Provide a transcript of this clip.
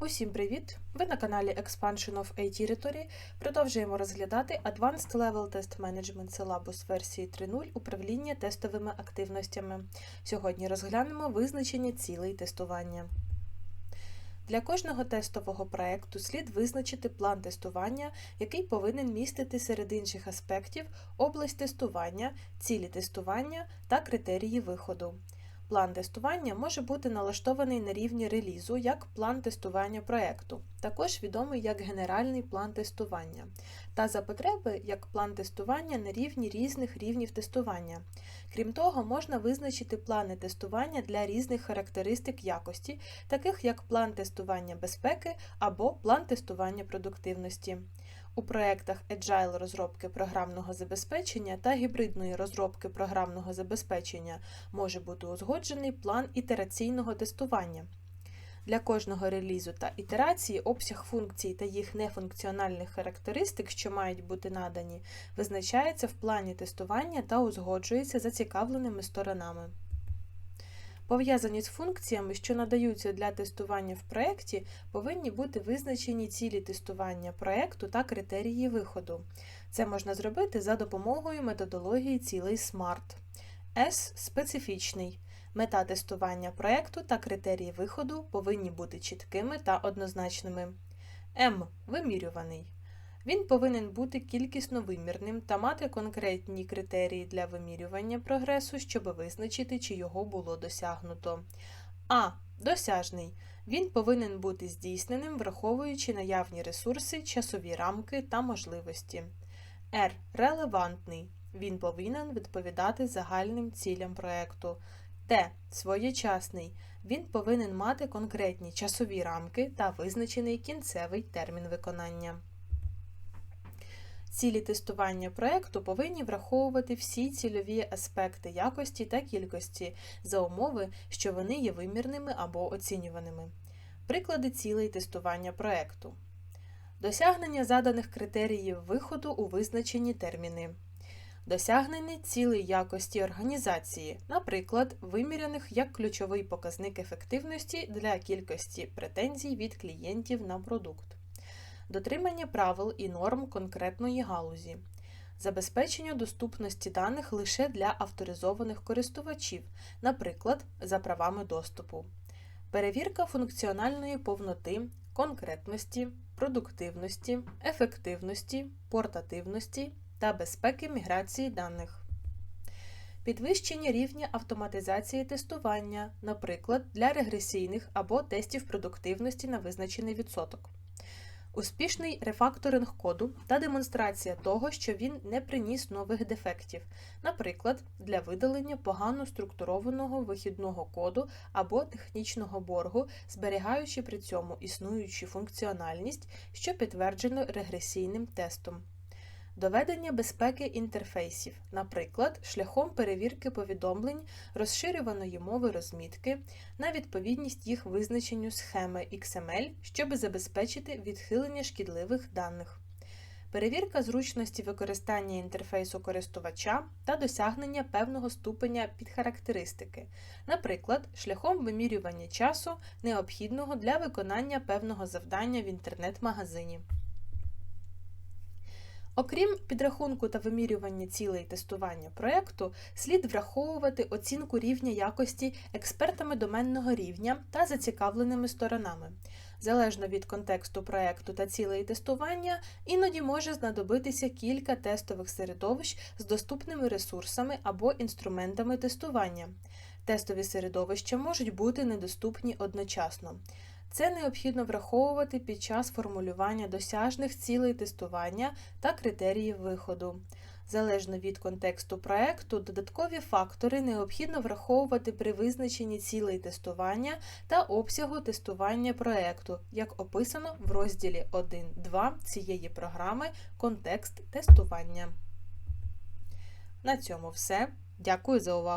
Усім привіт! Ви на каналі Expansion of A Territory. Продовжуємо розглядати Advanced Level Test Management Syllabus версії 3.0 управління тестовими активностями. Сьогодні розглянемо визначення цілей тестування. Для кожного тестового проекту слід визначити план тестування, який повинен містити серед інших аспектів область тестування, цілі тестування та критерії виходу. План тестування може бути налаштований на рівні релізу як план тестування проекту, також відомий як генеральний план тестування, та за потреби як план тестування на рівні різних рівнів тестування. Крім того, можна визначити плани тестування для різних характеристик якості, таких як план тестування безпеки або план тестування продуктивності. У проєктах Agile розробки програмного забезпечення та гібридної розробки програмного забезпечення може бути узгоджений план ітераційного тестування. Для кожного релізу та ітерації обсяг функцій та їх нефункціональних характеристик, що мають бути надані, визначається в плані тестування та узгоджується зацікавленими сторонами. Пов'язані з функціями, що надаються для тестування в проєкті, повинні бути визначені цілі тестування проєкту та критерії виходу. Це можна зробити за допомогою методології цілей SMART. S специфічний. Мета тестування проєкту та критерії виходу повинні бути чіткими та однозначними. М вимірюваний. Він повинен бути кількісно вимірним та мати конкретні критерії для вимірювання прогресу, щоб визначити, чи його було досягнуто. А. Досяжний. Він повинен бути здійсненим, враховуючи наявні ресурси, часові рамки та можливості. Р. Релевантний. Він повинен відповідати загальним цілям проекту. Т. Своєчасний. Він повинен мати конкретні часові рамки та визначений кінцевий термін виконання. Цілі тестування проекту повинні враховувати всі цільові аспекти якості та кількості за умови, що вони є вимірними або оцінюваними. Приклади цілей тестування проекту. Досягнення заданих критеріїв виходу у визначені терміни. Досягнення цілей якості організації, наприклад, виміряних як ключовий показник ефективності для кількості претензій від клієнтів на продукт дотримання правил і норм конкретної галузі, забезпечення доступності даних лише для авторизованих користувачів, наприклад, за правами доступу, перевірка функціональної повноти, конкретності, продуктивності, ефективності, портативності та безпеки міграції даних. Підвищення рівня автоматизації тестування, наприклад, для регресійних або тестів продуктивності на визначений відсоток. Успішний рефакторинг коду та демонстрація того, що він не приніс нових дефектів, наприклад, для видалення погано структурованого вихідного коду або технічного боргу, зберігаючи при цьому існуючу функціональність, що підтверджено регресійним тестом. Доведення безпеки інтерфейсів, наприклад, шляхом перевірки повідомлень розширюваної мови розмітки на відповідність їх визначенню схеми XML, щоб забезпечити відхилення шкідливих даних. Перевірка зручності використання інтерфейсу користувача та досягнення певного ступеня підхарактеристики, наприклад, шляхом вимірювання часу, необхідного для виконання певного завдання в інтернет-магазині. Окрім підрахунку та вимірювання цілей тестування проєкту, слід враховувати оцінку рівня якості експертами доменного рівня та зацікавленими сторонами. Залежно від контексту проєкту та цілей тестування, іноді може знадобитися кілька тестових середовищ з доступними ресурсами або інструментами тестування. Тестові середовища можуть бути недоступні одночасно. Це необхідно враховувати під час формулювання досяжних цілей тестування та критеріїв виходу. Залежно від контексту проекту, додаткові фактори необхідно враховувати при визначенні цілей тестування та обсягу тестування проекту, як описано в розділі 1.2 цієї програми Контекст тестування. На цьому все. Дякую за увагу!